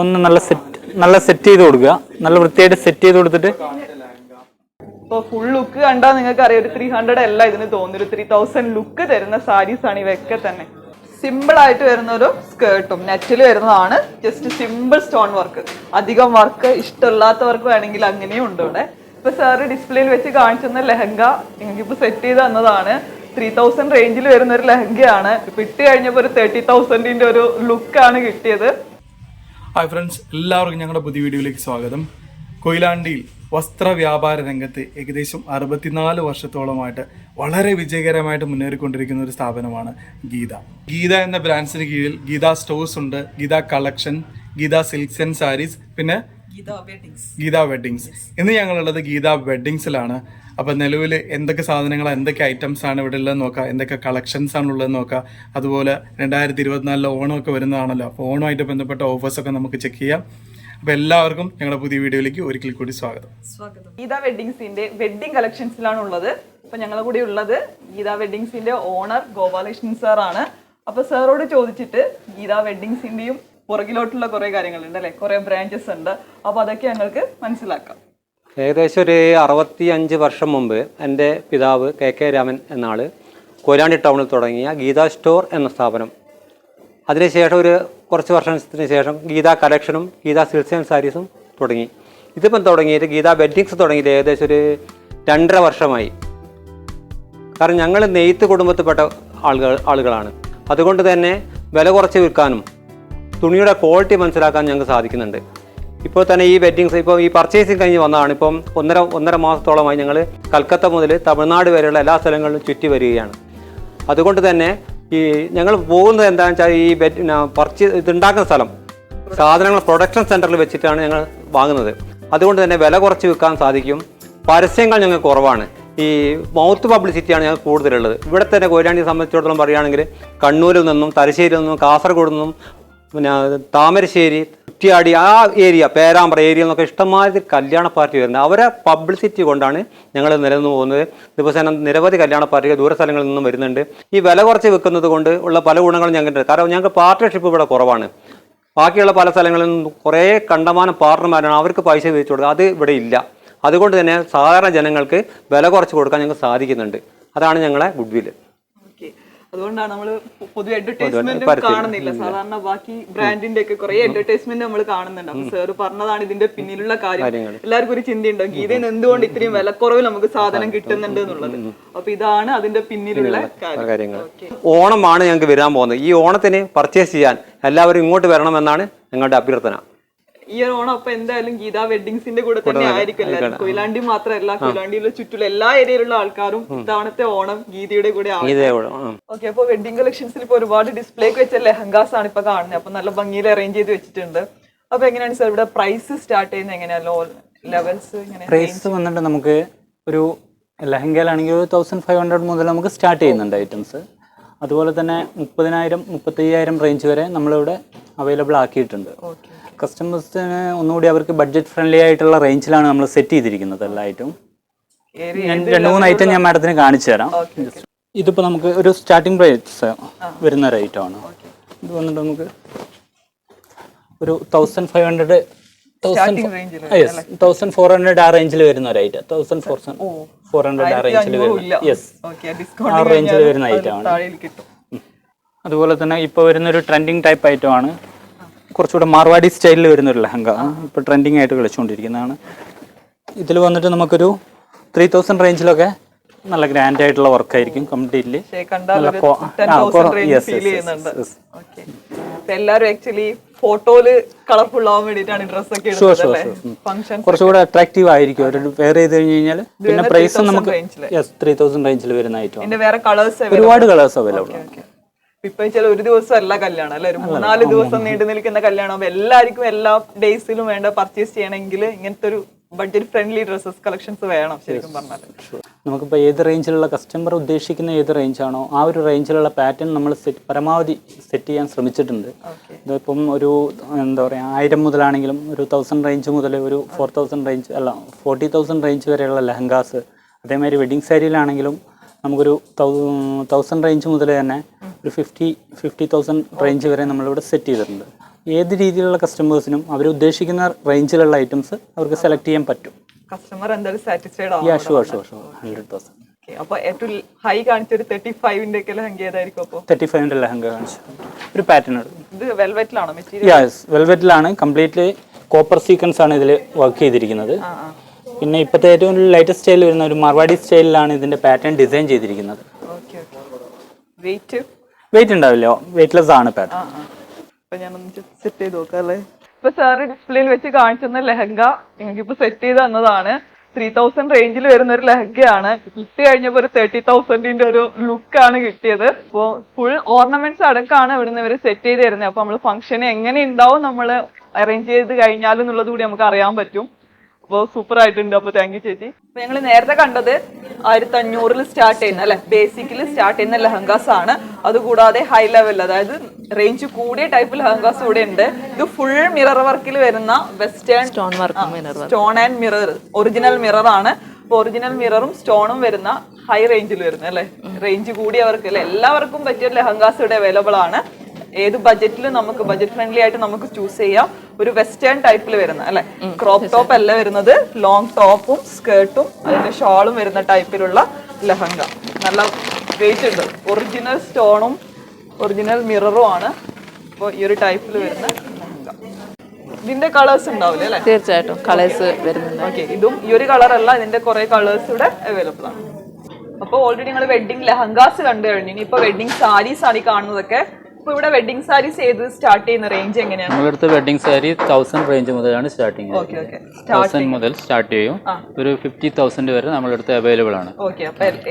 ഒന്ന് നല്ല സെറ്റ് നല്ല സെറ്റ് ചെയ്ത് കൊടുക്കുക. നല്ല വൃത്തിയായിട്ട് സെറ്റ് ചെയ്ത് കൊടുത്തിട്ട് ഇപ്പൊ ഫുൾ ലുക്ക് കണ്ടാൽ നിങ്ങൾക്ക് അറിയാം ഒരു ത്രീ ഹൺഡ്രഡ് അല്ല ഇതിന് തോന്നുന്നു ത്രീ തൗസൻഡ് ലുക്ക് തരുന്ന സാരീസ് ആണ് ഇവയൊക്കെ തന്നെ. സിമ്പിൾ ആയിട്ട് വരുന്ന ഒരു സ്കേർട്ടും നെറ്റിൽ വരുന്നതാണ്. ജസ്റ്റ് സിമ്പിൾ സ്റ്റോൺ വർക്ക് അധികം വർക്ക് ഇഷ്ടമില്ലാത്തവർക്ക് വേണമെങ്കിൽ അങ്ങനെയും ഉണ്ട് ഇവിടെ. ഇപ്പൊ സാറ് ഡിസ്പ്ലേയിൽ വെച്ച് കാണിച്ചുന്ന ലെഹങ്ക നിങ്ങൾക്ക് ഇപ്പൊ സെറ്റ് ചെയ്ത് തന്നതാണ്. ത്രീ തൗസൻഡ് റേഞ്ചിൽ വരുന്ന ഒരു ലെഹങ്കയാണ്. ഇപ്പൊ ഇട്ട് കഴിഞ്ഞപ്പോൾ ഒരു തേർട്ടി തൗസൻഡിന്റെ ഒരു ലുക്കാണ് കിട്ടിയത്. ഹായ് ഫ്രണ്ട്സ് എല്ലാവർക്കും ഞങ്ങളുടെ പുതിയ വീഡിയോയിലേക്ക് സ്വാഗതം. കൊയിലാണ്ടിയിൽ വസ്ത്ര വ്യാപാര രംഗത്ത് ഏകദേശം അറുപത്തിനാല് വർഷത്തോളമായിട്ട് വളരെ വിജയകരമായിട്ട് മുന്നേറിക്കൊണ്ടിരിക്കുന്ന ഒരു സ്ഥാപനമാണ് ഗീത. ഗീത എന്ന ബ്രാൻഡ്സിന് കീഴിൽ ഗീത സ്റ്റോഴ്സ് ഉണ്ട്. Geetha collection Geetha silks and saris പിന്നെ ഗീത വെഡിങ്സ് ഇന്ന് ഞങ്ങളുള്ളത് ഗീത വെഡ്ഡിങ്സിലാണ് അപ്പോൾ നിലവിൽ എന്തൊക്കെ സാധനങ്ങൾ എന്തൊക്കെ ഐറ്റംസ് ആണ് ഇവിടെ ഉള്ളത് നോക്കാം എന്തൊക്കെ കളക്ഷൻസ് ആണ് ഉള്ളത് നോക്കാം. അതുപോലെ രണ്ടായിരത്തി ഇരുപത്തിനാലിലെ ഓണമൊക്കെ വരുന്നതാണല്ലോ. അപ്പോൾ ഓണമായിട്ട് ബന്ധപ്പെട്ട ഓഫേഴ്സൊക്കെ നമുക്ക് ചെക്ക് ചെയ്യാം. അപ്പൊ എല്ലാവർക്കും ഞങ്ങളുടെ പുതിയ വീഡിയോയിലേക്ക് ഒരിക്കൽ കൂടി സ്വാഗതം. സ്വാഗതം. ഗീത വെഡിങ്സിന്റെ വെഡിങ് കളക്ഷൻസിലാണ് ഉള്ളത്. അപ്പൊ ഞങ്ങളുടെ കൂടെ ഉള്ളത് ഗീത വെഡിങ്സിന്റെ ഓണർ ഗോപാലകൃഷ്ണൻ സാർ ആണ്. അപ്പൊ സാറോട് ചോദിച്ചിട്ട് ഗീത വെഡിങ്സിന്റെയും പുറകിലോട്ടുള്ള കുറെ കാര്യങ്ങളുണ്ട് അല്ലെ? കുറെ ബ്രാഞ്ചസ് ഉണ്ട്. അപ്പൊ അതൊക്കെ ഞങ്ങൾക്ക് മനസ്സിലാക്കാം. ഏകദേശം ഒരു അറുപത്തി അഞ്ച് വർഷം മുമ്പ് എന്റെ പിതാവ് കെ കെ രാമൻ എന്നാൾ കൊയിലാണ്ടി ടൗണിൽ തുടങ്ങിയ ഗീത സ്റ്റോർ എന്ന സ്ഥാപനം. അതിനുശേഷം ഒരു കുറച്ച് വർഷത്തിന് ശേഷം ഗീത കളക്ഷനും ഗീത സിൽസ് ആൻഡ് സാരീസും തുടങ്ങി. ഇതിപ്പം തുടങ്ങിയിട്ട് ഗീത വെഡ്ഡിങ്സ് തുടങ്ങിയിട്ട് ഏകദേശം ഒരു രണ്ടര വർഷമായി. കാരണം ഞങ്ങൾ നെയ്ത്ത് കുടുംബത്തിൽപ്പെട്ട ആളുകൾ ആളുകളാണ്. അതുകൊണ്ട് തന്നെ വില കുറച്ച് വിൽക്കാനും തുണിയുടെ ക്വാളിറ്റി മനസ്സിലാക്കാൻ ഞങ്ങൾക്ക് സാധിക്കുന്നുണ്ട്. ഇപ്പോൾ തന്നെ ഈ വെഡ്ഡിങ്സ് ഇപ്പോൾ ഈ പർച്ചേസിങ് കഴിഞ്ഞ് വന്നതാണ്. ഇപ്പം ഒന്നര ഒന്നര മാസത്തോളമായി ഞങ്ങൾ കൽക്കത്ത മുതൽ തമിഴ്നാട് വരെയുള്ള എല്ലാ സ്ഥലങ്ങളിലും ചുറ്റി വരികയാണ്. അതുകൊണ്ട് തന്നെ ഈ ഞങ്ങൾ പോകുന്നത് എന്താണെന്ന് വെച്ചാൽ ഈ ബെഡ് പർച്ചേസ് ഇതുണ്ടാക്കുന്ന സ്ഥലം. സാധനങ്ങൾ പ്രൊഡക്ഷൻ സെന്ററിൽ വെച്ചിട്ടാണ് ഞങ്ങൾ വാങ്ങുന്നത്. അതുകൊണ്ട് തന്നെ വില കുറച്ച് വിൽക്കാൻ സാധിക്കും. പരസ്യങ്ങൾ ഞങ്ങൾക്ക് കുറവാണ്. ഈ മൗത്ത് പബ്ലിസിറ്റിയാണ് ഞങ്ങൾക്ക് കൂടുതലുള്ളത്. ഇവിടെ തന്നെ കൊയിലാണ്ടിയെ സംബന്ധിച്ചിടത്തോളം പറയുകയാണെങ്കിൽ കണ്ണൂരിൽ നിന്നും തലശ്ശേരിയിൽ നിന്നും കാസർഗോഡ് നിന്നും പിന്നെ താമരശ്ശേരി കുറ്റിയാടി ആ ഏരിയ പേരാമ്പ്ര ഏരിയ എന്നൊക്കെ ഇഷ്ടംമാതിരി കല്യാണ പാർട്ടി വരുന്നത്. അവരെ പബ്ലിസിറ്റി കൊണ്ടാണ് ഞങ്ങൾ നിലനിന്ന് പോകുന്നത്. ദിവസേന നിരവധി കല്യാണ പാർട്ടികൾ ദൂര സ്ഥലങ്ങളിൽ നിന്നും വരുന്നുണ്ട്. ഈ വില കുറച്ച് വെക്കുന്നത് കൊണ്ട് ഉള്ള പല ഗുണങ്ങളും ഞങ്ങൾക്ക് കാരണം ഞങ്ങൾക്ക് പാർട്ട്ണർഷിപ്പ് ഇവിടെ കുറവാണ്. ബാക്കിയുള്ള പല സ്ഥലങ്ങളിൽ നിന്നും കുറേ കണ്ടമാനം പാർട്ണർമാരാണ് അവർക്ക് പൈസ വിധിച്ചു കൊടുക്കുക. അത് ഇവിടെ ഇല്ല. അതുകൊണ്ട് തന്നെ സാധാരണ ജനങ്ങൾക്ക് വില കുറച്ച് കൊടുക്കാൻ ഞങ്ങൾക്ക് സാധിക്കുന്നുണ്ട്. അതാണ് ഞങ്ങളെ ഗുഡ് വില്ല് ഓക്കെ അതുകൊണ്ടാണ് നമ്മൾ പൊതുവെ അഡ്വർടൈസ്മെന്റ് കാണുന്നില്ല. സാധാരണ ബാക്കി ബ്രാൻഡിന്റെ ഒക്കെ കുറെ അഡ്വർടൈസ്മെന്റ് നമ്മൾ കാണുന്നുണ്ട്. അപ്പൊ സാറ് പറഞ്ഞതാണ് ഇതിന്റെ പിന്നിലുള്ള കാര്യം. എല്ലാവർക്കും ഒരു ചിന്തയുണ്ടോ. ഗീതയിൽ എന്തുകൊണ്ട് ഇത്രയും വിലക്കുറവിൽ നമുക്ക് സാധനം കിട്ടുന്നുണ്ട് എന്നുള്ളത്. അപ്പൊ ഇതാണ് അതിന്റെ പിന്നിലുള്ള കാര്യങ്ങൾ ഓണമാണ് ഞങ്ങൾക്ക് വരാൻ പോകുന്നത്. ഈ ഓണത്തിന് പർച്ചേസ് ചെയ്യാൻ എല്ലാവരും ഇങ്ങോട്ട് വരണമെന്നാണ് ഞങ്ങളുടെ അഭ്യർത്ഥന. ഈ ഒരു ഓണം അപ്പൊ എന്തായാലും ഗീത വെഡിങ്സിന്റെ കൂടെ തന്നെ ആയിരിക്കും എല്ലാവരും കൊയിലാണ്ടി മാത്രമല്ല കൊയിലാണ്ടിയിലെ ചുറ്റുള്ള എല്ലാ ഏരിയയിലുള്ള ആൾക്കാരും ഇത്തവണത്തെ ഓണം ഗീതയുടെ കൂടെ. ഓക്കെ അപ്പൊ വെഡിങ് കളക്ഷൻസിൽ ഇപ്പൊ ഒരുപാട് ഡിസ്പ്ലേക്ക് വെച്ച ലെഹങ്കാസ് ആണ് ഇപ്പൊ കാണുന്നത് അപ്പൊ നല്ല ഭംഗിയിൽ അറേഞ്ച് ചെയ്ത് വെച്ചിട്ടുണ്ട്. അപ്പൊ എങ്ങനെയാണ് സാർ ഇവിടെ പ്രൈസ് സ്റ്റാർട്ട് ചെയ്യുന്നത്? എങ്ങനെയാ? ലോ ലെവൽസ് പ്രൈസ് വന്നിട്ട് നമുക്ക് ഒരു ലെഹങ്കയിലാണെങ്കിൽ ഒരു തൗസൻഡ് ഫൈവ് ഹൺഡ്രഡ് മുതൽ നമുക്ക് സ്റ്റാർട്ട് ചെയ്യുന്നുണ്ട് ഐറ്റംസ് അതുപോലെ തന്നെ മുപ്പതിനായിരം മുപ്പത്തയ്യായിരം റേഞ്ച് വരെ നമ്മളിവിടെ അവൈലബിൾ ആക്കിയിട്ടുണ്ട്. കസ്റ്റമേഴ്സിന് ഒന്നുകൂടി അവർക്ക് ബഡ്ജറ്റ് ഫ്രണ്ട്ലി ആയിട്ടുള്ള റേഞ്ചിലാണ് നമ്മൾ സെറ്റ് ചെയ്തിരിക്കുന്നത് എല്ലായിട്ടും. ഞാൻ രണ്ട് മൂന്ന് ഐറ്റം ഞാൻ മാഡത്തിന് കാണിച്ചു തരാം. ഇതിപ്പോൾ നമുക്ക് ഒരു സ്റ്റാർട്ടിംഗ് പ്രൈസ് വരുന്ന ഒരു item ആണ്. ഇത് വന്നിട്ട് നമുക്ക് ഒരു thousand five hundred thousand thousand four hundred ആ റേഞ്ചിൽ വരുന്ന ഒരു item thousand four four hundred ആ റേഞ്ചിൽ വരുന്ന യെസ് ആ റേഞ്ചിൽ വരുന്ന ഐറ്റം ആണ്. അതുപോലെ തന്നെ ഇപ്പോൾ വരുന്ന ഒരു ട്രെൻഡിങ് ടൈപ്പ് ഐറ്റം ആണ്. കുറച്ചുകൂടെ മാർവാടി സ്റ്റൈലിൽ വരുന്ന ഒരു ലെഹങ്ക ഇപ്പോൾ ട്രെൻഡിങ് ആയിട്ട് കളിച്ചുകൊണ്ടിരിക്കുന്നതാണ്. ഇതിൽ വന്നിട്ട് നമുക്കൊരു ത്രീ തൗസൻഡ് റേഞ്ചിലൊക്കെ നല്ല ഗ്രാൻഡ് ആയിട്ടുള്ള വർക്ക് ആയിരിക്കും കംപ്ലീറ്റ്ലി എല്ലാരും ആക്ച്വലി ഫോട്ടോയിൽ കളർഫുൾ ആവാൻ വേണ്ടിയിട്ടാണ് ഡ്രസ് ഒക്കെ ഫംഗ്ഷൻ കുറച്ചുകൂടെ അട്രാക്റ്റീവ് ആയിരിക്കും. ഒരു വെയർ ചെയ്ത് കഴിഞ്ഞ് കഴിഞ്ഞാൽ പിന്നെ പ്രൈസും നമുക്ക്. ത്രീ തൗസൻഡ് റേഞ്ചിൽ വരുന്ന ഐറ്റം ഒരുപാട് കളേഴ്സ് അവൈലബിൾ ആണ്. ഇപ്പൊ ചില ഒരു ദിവസം അല്ല കല്യാണം അല്ലെ? ഒരു മൂന്നാൽ ദിവസം നീണ്ടു നിൽക്കുന്ന കല്യാണം അപ്പൊ എല്ലാവർക്കും എല്ലാ ഡേയ്സിലും വേണ്ട പർച്ചേസ് ചെയ്യണമെങ്കിൽ ഇങ്ങനത്തെ ഒരു ബഡ്ജറ്റ് ഫ്രണ്ട്ലി ഡ്രസ്സസ് കളക്ഷൻസ് വേണം ശരിക്കും പറഞ്ഞാൽ നമുക്കിപ്പോൾ ഏത് റേഞ്ചിലുള്ള കസ്റ്റമർ ഉദ്ദേശിക്കുന്ന ഏത് റേഞ്ചാണോ ആ ഒരു റേഞ്ചിലുള്ള പാറ്റേൺ നമ്മൾ സെറ്റ് പരമാവധി സെറ്റ് ചെയ്യാൻ ശ്രമിച്ചിട്ടുണ്ട്. ഇതിപ്പം ഒരു എന്താ പറയുക ആയിരം മുതലാണെങ്കിലും ഒരു തൗസൻഡ് റേഞ്ച് മുതൽ ഒരു ഫോർ തൗസൻഡ് റേഞ്ച് അല്ല ഫോർട്ടി തൗസൻഡ് റേഞ്ച് വരെയുള്ള ലെഹങ്കാസ് അതേമാതിരി വെഡിങ് സാരിയിലാണെങ്കിലും നമുക്കൊരു തൗസൻഡ് റേഞ്ച് മുതൽ തന്നെ ഒരു ഫിഫ്റ്റി ഫിഫ്റ്റി തൗസൻഡ് റേഞ്ച് വരെ നമ്മളിവിടെ സെറ്റ് ചെയ്തിട്ടുണ്ട്. ഏത് രീതിയിലുള്ള കസ്റ്റമേഴ്സിനും അവർ ഉദ്ദേശിക്കുന്ന റേഞ്ചിലുള്ള ഐറ്റംസ് അവർക്ക് സെലക്ട് ചെയ്യാൻ പറ്റും. കസ്റ്റമർ എന്തായാലും സാറ്റിസ്ഫൈഡ് ആവും yeah sure sure sure hundred percent Okay, ഏറ്റവും ഹൈ കാണിച്ച ഒരു തേർട്ടി ഫൈവിന്റെ ഒക്കെ ലഹങ്ക ഏതായിരിക്കും അപ്പോൾ തേർട്ടി ലഹങ്ക കാണിച്ചു ഒരു പാറ്റേൺ ഇത് വെൽവെറ്റിലാണോ മെറ്റീരിയൽ യെസ് വെൽവെറ്റിലാണ് കംപ്ലീറ്റ്ലി കോപ്പർ സീക്വൻസ് ആണ് ഇതിൽ വർക്ക് ചെയ്തിരിക്കുന്നത്. പിന്നെ ഇപ്പോഴത്തെ ഏറ്റവും ലേറ്റസ്റ്റ് സ്റ്റൈൽ വരുന്ന ഒരു മർവാടി സ്റ്റൈലിലാണ് ഇതിന്റെ പാറ്റേൺ ഡിസൈൻ ചെയ്തിരിക്കുന്നത്. വെയിറ്റ് വെയിറ്റ് ഉണ്ടാവില്ല? വെയിറ്റ്ലെസ് ആണ് പാറ്റേൺ സെറ്റ് ചെയ്ത് നോക്കാം ഇപ്പൊ സാറ് ഡിസ്പ്ലേയിൽ വെച്ച് കാണിച്ചെന്ന ലെഹങ്ക നിങ്ങൾക്ക് ഇപ്പൊ സെറ്റ് ചെയ്ത് തന്നതാണ്. ത്രീ തൗസൻഡ് റേഞ്ചിൽ വരുന്ന ഒരു ലെഹങ്കയാണ്. കിട്ടി കഴിഞ്ഞപ്പോ ഒരു തേർട്ടി തൗസൻഡിന്റെ ഒരു ലുക്ക് ആണ് കിട്ടിയത്. അപ്പോ ഫുൾ ഓർണമെന്റ്സ് അടക്കമാണ് ഇവിടുന്ന് ഇവർ സെറ്റ് ചെയ്ത് തരുന്നത്. അപ്പൊ നമ്മൾ ഫംഗ്ഷൻ എങ്ങനെ ഉണ്ടാവും നമ്മൾ അറേഞ്ച് ചെയ്ത് കഴിഞ്ഞാലും എന്നുള്ളത് കൂടി നമുക്ക് അറിയാൻ പറ്റും. അപ്പോൾ സൂപ്പർ ആയിട്ടുണ്ട്. അപ്പോൾ താങ്ക് യു ചേച്ചി. അപ്പൊ ഞങ്ങൾ നേരത്തെ കണ്ടത് ആയിരത്തി അഞ്ഞൂറിൽ സ്റ്റാർട്ട് ചെയ്യുന്ന അല്ലെ ബേസിക്കലി സ്റ്റാർട്ട് ചെയ്യുന്ന ലഹങ്കാസ് ആണ്. അതുകൂടാതെ ഹൈ ലെവൽ അതായത് റേഞ്ച് കൂടിയ ടൈപ്പ് ലഹങ്കാസ് കൂടെ ഉണ്ട്. ഇത് ഫുൾ മിറർ വർക്കിൽ വരുന്ന western stone work stone and mirror original mirror ആണ്. ഒറിജിനൽ മിററും സ്റ്റോണും വരുന്ന ഹൈ റേഞ്ചിൽ വരുന്ന അല്ലെ? റേഞ്ച് കൂടിയവർക്ക് അല്ലെ എല്ലാവർക്കും പറ്റിയ ലഹങ്കാസ് ഇവിടെ അവൈലബിൾ ആണ്. ഏത് ബജറ്റിലും നമുക്ക് ബജറ്റ് ഫ്രണ്ട്ലി ആയിട്ട് നമുക്ക് ചൂസ് ചെയ്യാം. ഒരു വെസ്റ്റേൺ ടൈപ്പിൽ വരുന്ന അല്ലെ? ക്രോപ്പ് ടോപ്പ് അല്ല വരുന്നത്. ലോങ് ടോപ്പും സ്കേർട്ടും അതിന്റെ ഷോളും വരുന്ന ടൈപ്പിലുള്ള ലഹങ്ക. നല്ല വെയിറ്റ് ഉണ്ട്. ഒറിജിനൽ സ്റ്റോണും ഒറിജിനൽ മിററും ആണ് അപ്പോൾ ഈ ഒരു ടൈപ്പിൽ വരുന്ന ലഹങ്ക. ഇതിന്റെ കളേഴ്സ് ഉണ്ടാവില്ലേ അല്ലെ? തീർച്ചയായിട്ടും. കളേഴ്സ് വരുന്നുണ്ട്. ഓക്കെ ഇതും ഈ ഒരു കളർ അല്ല ഇതിന്റെ കുറെ കളേഴ്സ് ഇവിടെ അവൈലബിൾ ആണ്. അപ്പൊ ഓൾറെഡി നിങ്ങൾ വെഡിങ് ലഹങ്കാസ് കണ്ടു കഴിഞ്ഞു. ഇനി ഇപ്പൊ വെഡിങ് സാരീസ് ആണ് ഈ കാണുന്നതൊക്കെ. ഇപ്പൊ ഇവിടെ വെഡിങ് സാരീസ് ഏത് സ്റ്റാർട്ട് ചെയ്യുന്ന റേഞ്ച് എങ്ങനെയാണ്? നമ്മളടുത്ത് വെഡിങ് സാരി തൗസൻഡ് റേഞ്ച് മുതലാണ് സ്റ്റാർട്ടിങ് തൗസൻഡ് മുതൽ സ്റ്റാർട്ട് ചെയ്യും. ഒരു ഫിഫ്റ്റി തൗസൻഡ് വരെ നമ്മളടുത്ത് അവൈലബിൾ ആണ്.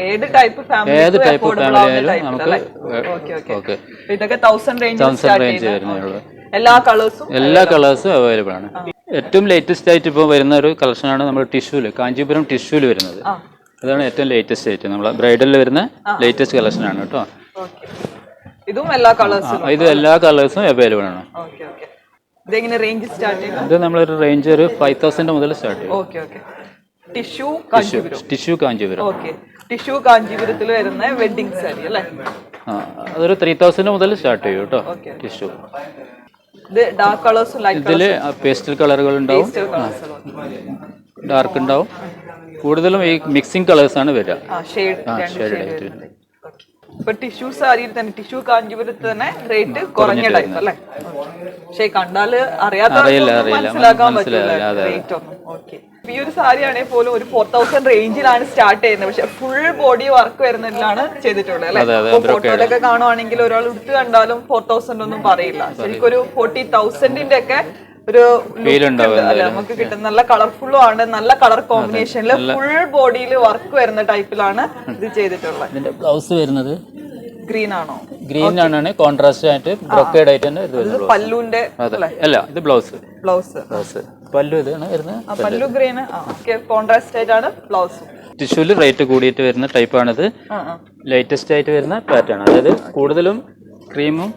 ഏത് ടൈപ്പ് ഫാമിലി ഏത് family ആയാലും നമുക്ക് ഇതൊക്കെ തൗസൻഡ് റേഞ്ച് റേഞ്ച് വരുന്നുള്ളൂ എല്ലാ കളേഴ്സും എല്ലാ കളേഴ്സും അവൈലബിൾ ആണ്. ഏറ്റവും ലേറ്റസ്റ്റ് ആയിട്ട് ഇപ്പോൾ വരുന്ന ഒരു കളക്ഷനാണ് നമ്മൾ ടിഷ്യൂൽ കാഞ്ചീപുരം ടിഷ്യൂൽ വരുന്നത്. അതാണ് ഏറ്റവും ലേറ്റസ്റ്റ് ആയിട്ട് നമ്മളെ ബ്രൈഡലിൽ വരുന്ന ലേറ്റസ്റ്റ് കളക്ഷനാണ് കേട്ടോ. ഇതും എല്ലാ കളേഴ്സും ഇത് എല്ലാ കളേഴ്സും അവൈലബിൾ ആണ്. ഇതെങ്ങനെ റേഞ്ച് സ്റ്റാർട്ട് ചെയ്യുന്നത്? ഇത് നമ്മളൊരു റേഞ്ച് ഒരു ഫൈവ് തൗസൻഡ് മുതൽ സ്റ്റാർട്ട് ചെയ്യും. Okay okay tissue Kanchipuram. Tissue Kanchipuram. Okay tissue കാഞ്ചീപുരത്തിൽ വരുന്ന വെഡിങ് സാരി അല്ലേ? അതൊരു ത്രീ തൗസൻഡ് മുതൽ സ്റ്റാർട്ട് ചെയ്യും കേട്ടോ ടിഷ്യൂ ഡാർക്ക് കളേഴ്സും ലൈറ്റ് ഇതിൽ പേസ്റ്റൽ കളറുകൾ ഉണ്ടാവും. ഡാർക്ക് ഉണ്ടാവും. കൂടുതലും ഈ മിക്സിംഗ് കളേഴ്സ് ആണ് വരിക. ഷെയ്ഡ് ഇപ്പൊ ടിഷ്യൂ സാരിയിൽ തന്നെ ടിഷ്യൂ കാഞ്ചീപുരത്ത് തന്നെ റേറ്റ് കുറഞ്ഞ ടൈപ്പ് അല്ലേ? പക്ഷെ കണ്ടാൽ അറിയാത്ത. മനസ്സിലാക്കാൻ പറ്റില്ല. റേറ്റ് ഒന്നും. ഓക്കെ ഈ ഒരു സാരി ആണെങ്കിൽ പോലും ഒരു ഫോർ തൗസൻഡ് റേഞ്ചിലാണ് സ്റ്റാർട്ട് ചെയ്യുന്നത്. പക്ഷെ ഫുൾ ബോഡി വർക്ക് വരുന്നതിലാണ് ചെയ്തിട്ടുള്ളത് അല്ലെ? ഫോട്ടോയിലൊക്കെ കാണുവാണെങ്കിൽ ഒരാൾ എടുത്ത് കണ്ടാലും ഫോർ തൗസൻഡ് ഒന്നും പറയില്ല. ശരിക്കും ഒരു ഫോർട്ടി തൗസൻഡിന്റെ ഒക്കെ ഒരു. നമുക്ക് കിട്ടുന്ന നല്ല കളർഫുള്ളും ആണ്. നല്ല കളർ കോമ്പിനേഷനിൽ ഫുൾ ബോഡിയിൽ വർക്ക് വരുന്ന ടൈപ്പിലാണ് ഇത് ചെയ്തിട്ടുള്ളത്. ഇതിന്റെ ബ്ലൗസ് വരുന്നത് ഗ്രീൻ ആണോ? ഗ്രീൻ ആണ് കോൺട്രാസ്റ്റ് ആയിട്ട് ബ്രൊക്കേഡ് ആയിട്ട് തന്നെ ഇത് വരുന്നത് പല്ലുവിന്റെ അല്ല? ഇത് ബ്ലൗസ് ബ്ലൗസ് ബ്ലൗസ് പല്ലു ഇതാണ് വരുന്നത്. പല്ലു ഗ്രീൻ കോൺട്രാസ്റ്റ് ആയിട്ടാണ് ബ്ലൗസ് ടിഷ്യൂൽ റേറ്റ് കൂടിയിട്ട് വരുന്ന ടൈപ്പാണിത് ലേറ്റസ്റ്റ് ആയിട്ട് വരുന്ന പാറ്റേൺ അതായത് കൂടുതലും ക്രീമും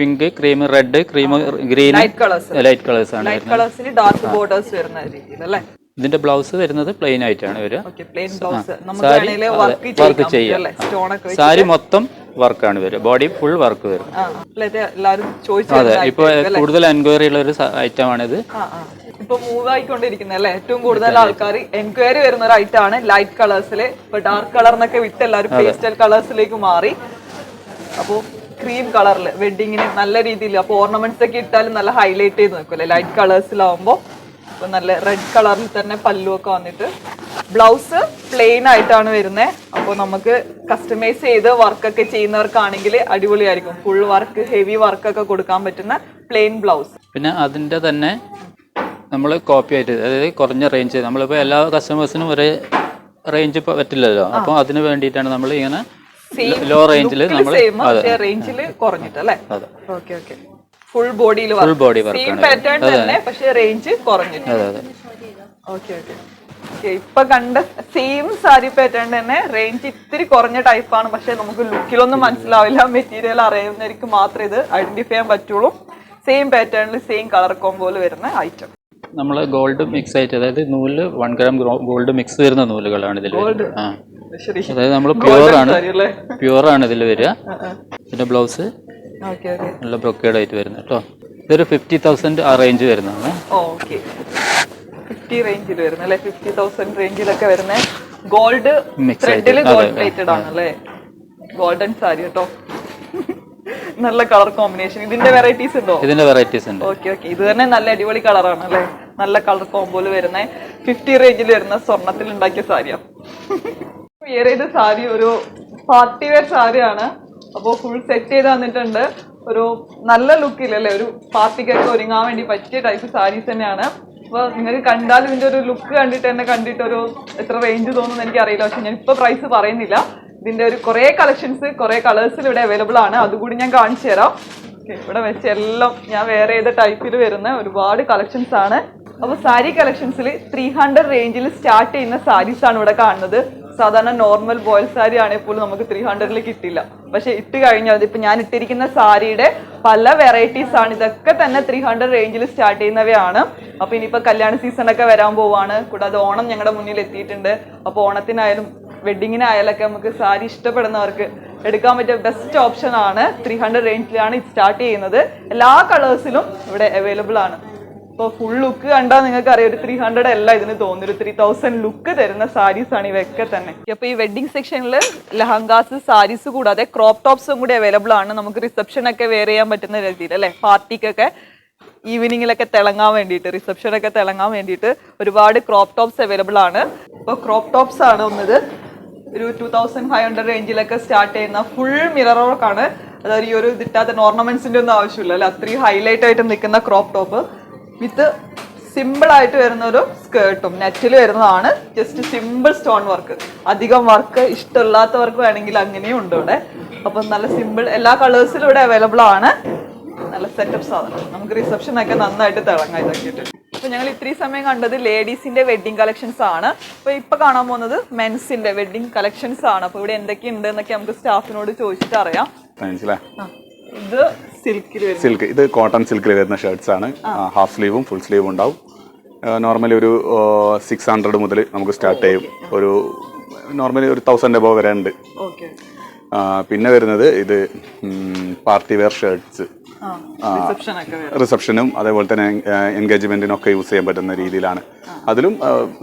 pink cream red cream green light colours light colours ആണ് കളേഴ്സിന് ഡാർക്ക് ബോർഡേഴ്സ് വരുന്ന രീതിയിൽ അല്ലേ? ഇതിന്റെ ബ്ലൗസ് വരുന്നത് പ്ലെയിൻ ആയിട്ടാണ് വരിക. സാരി വർക്ക് ചെയ്യാം സാരി മൊത്തം വർക്കാണ് വരിക. ബോഡി ഫുൾ വർക്ക് വരും. അതെ ഇപ്പൊ കൂടുതൽ എൻക്വയറി ഉള്ള ഒരു ഐറ്റം ആ ഇപ്പൊ മൂവ് ആയിക്കൊണ്ടിരിക്കുന്ന അല്ലേ? ഏറ്റവും കൂടുതൽ ആൾക്കാർ എൻക്വയറി വരുന്ന ഒരു ഐറ്റം ആണ് ലൈറ്റ് കളേഴ്സിൽ ഇപ്പൊ ഡാർക്ക് കളർ എന്നൊക്കെ വിട്ട് എല്ലാവരും പേസ്റ്റൽ കളേഴ്സിലേക്ക് മാറി. അപ്പോ ക്രീം കളറിൽ വെഡിങ്ങിന് നല്ല രീതിയിൽ അപ്പോൾ ഓർണമെന്റ്സ് ഒക്കെ ഇട്ടാലും നല്ല ഹൈലൈറ്റ് ചെയ്ത് നിൽക്കുമല്ലേ ലൈറ്റ് കളേഴ്സിലാവുമ്പോൾ അപ്പോൾ നല്ല റെഡ് കളറിൽ തന്നെ പല്ലു ഒക്കെ വന്നിട്ട്. ബ്ലൗസ് പ്ലെയിൻ ആയിട്ടാണ് വരുന്നത് അപ്പോൾ നമുക്ക് കസ്റ്റമൈസ് ചെയ്ത് വർക്കൊക്കെ ചെയ്യുന്നവർക്കാണെങ്കിൽ അടിപൊളിയായിരിക്കും. ഫുൾ വർക്ക് ഹെവി വർക്കൊക്കെ കൊടുക്കാൻ പറ്റുന്ന പ്ലെയിൻ ബ്ലൗസ് പിന്നെ അതിന്റെ തന്നെ നമ്മൾ കോപ്പി ആയിട്ട് അതായത് കുറഞ്ഞ റേഞ്ച് നമ്മളിപ്പോൾ എല്ലാ കസ്റ്റമേഴ്സിനും ഒരേ റേഞ്ച് പറ്റില്ലല്ലോ. അപ്പോൾ അതിന് വേണ്ടിയിട്ടാണ് നമ്മൾ ഇങ്ങനെ ലോ റേഞ്ചിൽ നമ്മൾ റേഞ്ചിൽ കുറഞ്ഞിട്ട് അല്ലേ ഓക്കെ ഓക്കെ ഫുൾ ബോഡിയിൽ ഫുൾ ബോഡി സെയിം പാറ്റേൺ തന്നെ പക്ഷേ റേഞ്ച് കുറഞ്ഞിട്ട് ഓക്കെ ഓക്കെ ഇപ്പൊ കണ്ട സെയിം സാരി പാറ്റേൺ തന്നെ റേഞ്ച് ഇത്തിരി കുറഞ്ഞ ടൈപ്പാണ് പക്ഷെ നമുക്ക് ലുക്കിലൊന്നും മനസ്സിലാവില്ല. മെറ്റീരിയൽ അറിയുന്നവർക്ക് മാത്രമേ ഇത് ഐഡന്റിഫൈ ചെയ്യാൻ പറ്റുള്ളൂ. സെയിം പാറ്റേണിൽ സെയിം കളർ കോമ്പോയിൽ വരുന്ന ഐറ്റം നമ്മൾ ഗോൾഡ് മിക്സ് ആയിട്ട് അതായത് നൂൽ വൺ ഗ്രാം ഗോൾഡ് മിക്സ് വരുന്ന നൂലുകളാണ് ഇതിൽ ആ. അതായത് നമ്മൾ പ്യുവർ ആണ് പ്യുവർ ആണ് ഇതിൽ വരിക. പിന്നെ ബ്ലൗസ് നല്ല ബ്രൊക്കേഡ് ആയിട്ട് വരുന്നത് കേട്ടോ. ഇതൊരു ഫിഫ്റ്റി തൗസൻഡ് ആ റേഞ്ച് വരുന്നതാണ്. ഫിഫ്റ്റി റേഞ്ചിൽ വരുന്ന അല്ലെ ഫിഫ്റ്റി തൗസൻഡ് റേഞ്ചിലൊക്കെ വരുന്ന. ഗോൾഡ് ത്രെഡിൽ ഗോൾഡ്. പ്ലേറ്റഡ് ആണ് അല്ലേ? ഗോൾഡൻ സാരി കേട്ടോ. നല്ല കളർ കോമ്പിനേഷൻ ഇതിന്റെ വെറൈറ്റീസ് ഉണ്ടോ? ഇതിന്റെ വെറൈറ്റീസ് ഉണ്ട്. Okay okay. ഇത് തന്നെ നല്ല അടിപൊളി കളറാണ് അല്ലേ? നല്ല കളർ കോമ്പോൽ വരുന്ന. ഫിഫ്റ്റി റേഞ്ചിൽ വരുന്ന സ്വർണത്തിൽ ഉണ്ടാക്കിയ സാരിയാണ് വിയർ ചെയ്ത സാരി ഒരു പാർട്ടി വെയർ സാരിയാണ്. അപ്പോൾ ഫുൾ സെറ്റ് ചെയ്ത് തന്നിട്ടുണ്ട്. ഒരു നല്ല ലുക്കിലല്ലേ ഒരു പാർട്ടിക്കൊക്കെ ഒരുങ്ങാൻ വേണ്ടി പറ്റിയ ടൈപ്പ് സാരീസ് തന്നെയാണ്. അപ്പോൾ നിങ്ങൾക്ക് കണ്ടാൽ ഇതിന്റെ ഒരു ലുക്ക് കണ്ടിട്ട് തന്നെ കണ്ടിട്ട് ഒരു എത്ര റേഞ്ച് തോന്നുന്നു എനിക്ക് അറിയില്ല പക്ഷെ ഞാൻ ഇപ്പോൾ പ്രൈസ് പറയുന്നില്ല. ഇതിന്റെ ഒരു കുറേ കളക്ഷൻസ് കുറേ കളേഴ്സിൽ ഇവിടെ അവൈലബിൾ ആണ്. അതുകൂടി ഞാൻ കാണിച്ചു തരാം. ഇവിടെ വെച്ച് എല്ലാം ഞാൻ വേറെ ഏത് ടൈപ്പിൽ വരുന്ന ഒരുപാട് കളക്ഷൻസ് ആണ്. അപ്പോൾ സാരി കളക്ഷൻസിൽ ത്രീ ഹൺഡ്രഡ് റേഞ്ചിൽ സ്റ്റാർട്ട് ചെയ്യുന്ന സാരീസ് ആണ് ഇവിടെ കാണുന്നത്. സാധാരണ നോർമൽ ബോയിൽ സാരി ആണെങ്കിൽ പോലും നമുക്ക് ത്രീ ഹൺഡ്രഡിൽ കിട്ടില്ല. പക്ഷെ ഇട്ട് കഴിഞ്ഞാൽ ഇപ്പൊ ഞാൻ ഇട്ടിരിക്കുന്ന സാരിയുടെ പല വെറൈറ്റീസ് ആണ്. ഇതൊക്കെ തന്നെ ത്രീ ഹൺഡ്രഡ് റേഞ്ചിൽ സ്റ്റാർട്ട് ചെയ്യുന്നവയാണ്. അപ്പൊ ഇനിയിപ്പോ കല്യാണ സീസൺ ഒക്കെ വരാൻ പോവാണ്. കൂടാതെ ഓണം ഞങ്ങളുടെ മുന്നിൽ എത്തിയിട്ടുണ്ട്. അപ്പോൾ ഓണത്തിനായാലും വെഡിങ്ങിനായാലൊക്കെ നമുക്ക് സാരി ഇഷ്ടപ്പെടുന്നവർക്ക് എടുക്കാൻ പറ്റിയ ബെസ്റ്റ് ഓപ്ഷൻ ആണ്. ത്രീ ഹൺഡ്രഡ് റേഞ്ചിലാണ് ഇത് സ്റ്റാർട്ട് ചെയ്യുന്നത്. എല്ലാ കളേഴ്സിലും ഇവിടെ അവൈലബിൾ ആണ്. ഇപ്പോൾ ഫുൾ ലുക്ക് കണ്ടാൽ നിങ്ങൾക്ക് അറിയാം ഒരു ത്രീ ഹൺഡ്രഡ് അല്ല ഇതിന് തോന്നുന്നു ഒരു ത്രീ തൗസൻഡ് ലുക്ക് തരുന്ന സാരീസ് ആണ് ഇവയൊക്കെ തന്നെ. അപ്പോൾ ഈ വെഡിങ് സെക്ഷനിൽ ലഹങ്കാസ് സാരീസ് കൂടാതെ ക്രോപ്പ് ടോപ്സും കൂടി അവൈലബിൾ ആണ്. നമുക്ക് റിസപ്ഷൻ ഒക്കെ വെയർ ചെയ്യാൻ പറ്റുന്ന രീതിയിൽ അല്ലേ? പാർട്ടിക്കൊക്കെ ഈവനിങ്ങിലൊക്കെ തിളങ്ങാൻ വേണ്ടിയിട്ട് റിസപ്ഷനൊക്കെ തിളങ്ങാൻ വേണ്ടിയിട്ട് ഒരുപാട് ക്രോപ്പ് ടോപ്സ് അവൈലബിൾ ആണ്. ഇപ്പോൾ ക്രോപ്പ് ടോപ്സ് ആണ് ഒന്നത്. ഒരു ടു തൗസൻഡ് ഫൈവ് ഹൺഡ്രഡ് റേഞ്ചിലൊക്കെ സ്റ്റാർട്ട് ചെയ്യുന്ന ഫുൾ മിറർ വർക്കാണ് അതായത് ഈ ഒരു ഇതിട്ടാത്ത ഓർണമെന്റ്സിന്റെ ഒന്നും ആവശ്യമില്ല അല്ലെ? അത്രയും ഹൈലൈറ്റ് ആയിട്ട് നിൽക്കുന്ന ക്രോപ്പ് ടോപ്പ് വിത്ത് സിമ്പിൾ ആയിട്ട് വരുന്ന ഒരു സ്കേർട്ടും നെറ്റിൽ വരുന്നതാണ്. ജസ്റ്റ് സിമ്പിൾ സ്റ്റോൺ വർക്ക് അധികം വർക്ക് ഇഷ്ടമില്ലാത്തവർക്ക് വേണമെങ്കിൽ അങ്ങനെയും ഉണ്ട് ഇവിടെ. അപ്പം നല്ല സിമ്പിൾ എല്ലാ കളേഴ്സിലും ഇവിടെ അവൈലബിൾ ആണ്. നല്ല സെറ്റപ്പ് സാധനം. നമുക്ക് റിസപ്ഷൻ ഒക്കെ നന്നായിട്ട് തിളങ്ങാം ഇതൊക്കെ അപ്പൊ ഞങ്ങൾ ഇത്രയും സമയം കണ്ടത് ലേഡീസിന്റെ വെഡിങ് കളക്ഷൻസ് ആണ്. അപ്പൊ ഇപ്പൊ കാണാൻ പോകുന്നത് മെൻസിന്റെ വെഡിങ് കളക്ഷൻസ് ആണ്. അപ്പൊ ഇവിടെ എന്തൊക്കെ ഉണ്ട് എന്നൊക്കെ നമുക്ക് സ്റ്റാഫിനോട് ചോദിച്ചിട്ട് അറിയാം. ഇത് സിൽക്കിൽ സിൽക്ക് ഇത് കോട്ടൺ സിൽക്കിൽ വരുന്ന ഷർട്ട്സ് ആണ്. ഹാഫ് സ്ലീവും ഫുൾ സ്ലീവും ഉണ്ടാവും. നോർമലി ഒരു സിക്സ് ഹൺഡ്രഡ് മുതൽ നമുക്ക് സ്റ്റാർട്ട് ചെയ്യും. ഒരു നോർമലി ഒരു തൗസൻഡ് എബോ വരെ ഉണ്ട്. പിന്നെ വരുന്നത് ഇത് പാർട്ടി വെയർ ഷർട്ട്സ് റിസപ്ഷനും അതേപോലെ തന്നെ എൻഗേജ്മെന്റിനൊക്കെ യൂസ് ചെയ്യാൻ പറ്റുന്ന രീതിയിലാണ്. അതിലും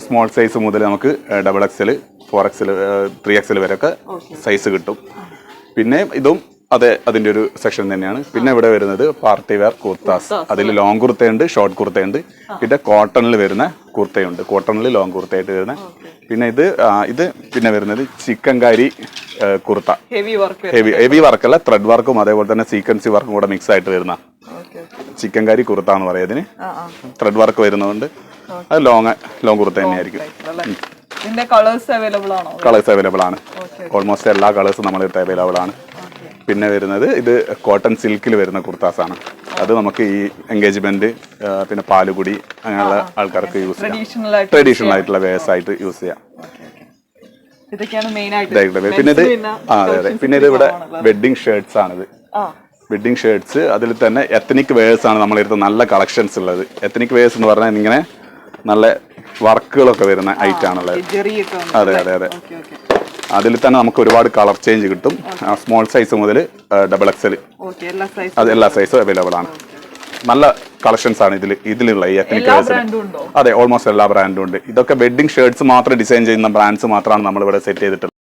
സ്മോൾ സൈസ് മുതൽ നമുക്ക് double XL four XL three XL വരെയൊക്കെ സൈസ് കിട്ടും. പിന്നെ ഇതും അതെ അതിന്റെ ഒരു സെക്ഷൻ തന്നെയാണ്. പിന്നെ ഇവിടെ വരുന്നത് പാർട്ടി വെയർ കുർത്താസ് അതിൽ ലോങ് കുർത്തയുണ്ട് ഷോർട്ട് കുർത്തയുണ്ട് പിന്നെ കോട്ടണിൽ വരുന്ന കുർത്തയുണ്ട് കോട്ടണിൽ ലോങ് കുർത്തയായിട്ട് വരുന്ന. പിന്നെ ഇത് ഇത് പിന്നെ വരുന്നത് chikankari kurta heavy work heavy heavy വർക്കല്ല thread വർക്കും അതേപോലെ തന്നെ സീക്വൻസി വർക്കും കൂടെ മിക്സ് ആയിട്ട് വരുന്ന. ചിക്കൻകാരി കുർത്ത എന്ന് പറയാം ഇതിന്. ത്രെഡ് വർക്ക് വരുന്നതുകൊണ്ട് അത് ലോങ് ലോങ് കുർത്ത തന്നെയായിരിക്കും ഇതിന്റെ കളേഴ്സ് അവൈലബിൾ ആണോ? കളേഴ്സ് അവൈലബിൾ ആണ്. ഓൾമോസ്റ്റ് എല്ലാ കളേഴ്സും നമ്മളിത് അവൈലബിൾ ആണ്. പിന്നെ വരുന്നത് ഇത് കോട്ടൺ സിൽക്കിൽ വരുന്ന കുർത്താസ് ആണ് അത് നമുക്ക് ഈ എൻഗേജ്മെന്റ് പിന്നെ പാലുകുടി അങ്ങനെയുള്ള ആൾക്കാർക്ക് യൂസ് ചെയ്യാം. ട്രഡീഷണൽ ആയിട്ട് ട്രഡീഷണൽ ആയിട്ടുള്ള വേസ് ആയിട്ട് യൂസ് ചെയ്യാം പിന്നെ ഇത് ആ അതെ അതെ. പിന്നെ ഇത് ഇവിടെ വെഡിങ് ഷർട്ട്സ് ആണിത്. വെഡിങ് ഷർട്ട്സ് അതിൽ തന്നെ എത്തനിക് വേഴ്സ് ആണ് നമ്മളെടുത്ത് നല്ല കളക്ഷൻസ് ഉള്ളത്. എത്തനിക് വേഴ്സ് എന്ന് പറഞ്ഞാൽ ഇങ്ങനെ നല്ല വർക്കുകളൊക്കെ വരുന്ന ഐറ്റം ആണുള്ളത്. ജെറിയൊക്കെ അതെ അതെ അതെ. അതിൽ തന്നെ നമുക്ക് ഒരുപാട് കളർ ചേഞ്ച് കിട്ടും. സ്മോൾ സൈസ് മുതൽ ഡബിൾ എക്സൽ ഓക്കെ എല്ലാ സൈസ് അത് എല്ലാ സൈസും അവൈലബിൾ ആണ്. നല്ല കളക്ഷൻസ് ആണ് ഇതിൽ ഇതിലുള്ള ഈ ഉണ്ടോ? അതെ ഓൾമോസ്റ്റ് എല്ലാ ബ്രാൻഡും ഉണ്ട്. ഇതൊക്കെ വെഡിങ് ഷർട്ട്സ് മാത്രം ഡിസൈൻ ചെയ്യുന്ന ബ്രാൻഡ്സ് മാത്രമാണ് നമ്മൾ ഇവിടെ സെറ്റ് ചെയ്തിട്ടുള്ളത്.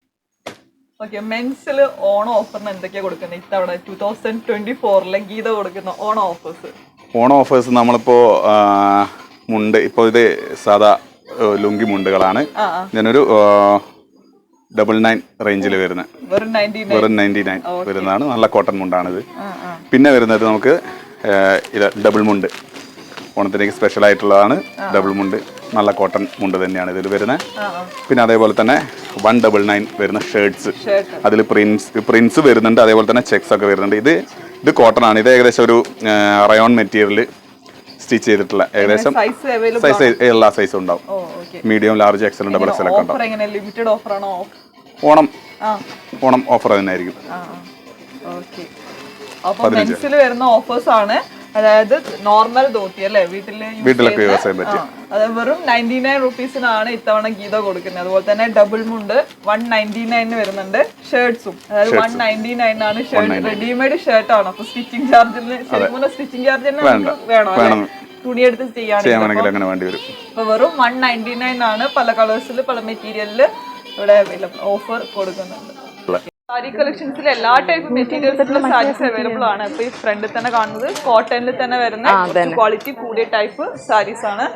ഓക്കെ മെൻസിൽ ഓണം ഓഫറിന് എന്തൊക്കെയാ കൊടുക്കുന്നത്? ഇത്തവണ ടൂ തൗസൻഡ് ട്വന്റി ഫോറിലെ ഗീത കൊടുക്കുന്ന ഓണം ഓഫേഴ്സ് ഓണം ഓഫേഴ്സ് നമ്മളിപ്പോ മുണ്ട് ഇപ്പോൾ ഇത് സാധാ ലുങ്കി മുണ്ടുകളാണ്. ഞാനൊരു ഡബിൾ നയൻ റേഞ്ചിൽ വരുന്ന വെറും നയന്റി നയൻ വരുന്നതാണ്. നല്ല കോട്ടൺ മുണ്ടാണിത്. പിന്നെ വരുന്നത് നമുക്ക് ഡബിൾ മുണ്ട്. ഓണത്തിലേക്ക് സ്പെഷ്യൽ ആയിട്ടുള്ളതാണ് ഡബിൾ മുണ്ട്. നല്ല കോട്ടൺ മുണ്ട് തന്നെയാണ് ഇതിൽ വരുന്നത് പിന്നെ അതേപോലെ തന്നെ വൺ ഡബിൾ നയൻ വരുന്ന ഷർട്ട്സ് അതിൽ പ്രിൻസ് പ്രിൻസ് വരുന്നുണ്ട്. അതേപോലെ തന്നെ ചെക്സ് ഒക്കെ വരുന്നുണ്ട്. ഇത് ഇത് കോട്ടൺ ആണ്. ഇത് ഏകദേശം ഒരു റയോൺ മെറ്റീരിയൽ സ്റ്റിച്ച് ചെയ്തിട്ടില്ല ഏകദേശം സൈസ് എല്ലാ സൈസും ഉണ്ടാവും. Medium large XL double XL ഒക്കെ ഉണ്ടാവും. ഓഫർ എങ്ങനെ? ലിമിറ്റഡ് ഓഫർ ആണോ? ഓണം. ഓണം ഓഫർ തന്നെ ആയിരിക്കും. വരുന്ന ഓഫേഴ്സ് ആണ്. അതായത് നോർമൽ ധോത്തി അല്ലേ? വീട്ടിൽ വീട്ടിലൊക്കെ യൂസ് ചെയ്യാൻ പറ്റും അത് വെറും നയന്റി നയൻ റുപ്പീസിനാണ് ഇത്തവണ ഗീത കൊടുക്കുന്നത്. അതുപോലെ തന്നെ ഡബിൾ മുണ്ട് വൺ നയന്റി നയന് വരുന്നുണ്ട് ഷർട്ട്സും അതായത് വൺ നയന്റി നയൻ ആണ് ഷർട്ട് റെഡിമെയ്ഡ് ഷർട്ട് ആണ്. അപ്പൊ സ്റ്റിച്ചിങ് ചാർജിന് ശരിക്കും സ്റ്റിച്ചിങ് ചാർജ് വേണം. തുണിയെടുത്ത് ചെയ്യാണെങ്കിൽ അങ്ങനെ വേണ്ടി വരും. അപ്പൊ വെറും വൺ നയന്റി നയൻ ആണ് പല കളേഴ്സിൽ പല മെറ്റീരിയലിൽ ഇവിടെ ഓഫർ കൊടുക്കുന്നുണ്ട്. സാരി കളക്ഷൻസിൽ എല്ലാ ടൈപ്പ് മെറ്റീരിയൽസിലും സാരീസ് അവൈലബിൾ ആണ്. അപ്പൊ ഈ ഫ്രണ്ടിൽ തന്നെ കാണുന്നത് കോട്ടണിൽ തന്നെ വരുന്ന ക്വാളിറ്റി കൂടിയ ടൈപ്പ് സാരീസ് ആണ്.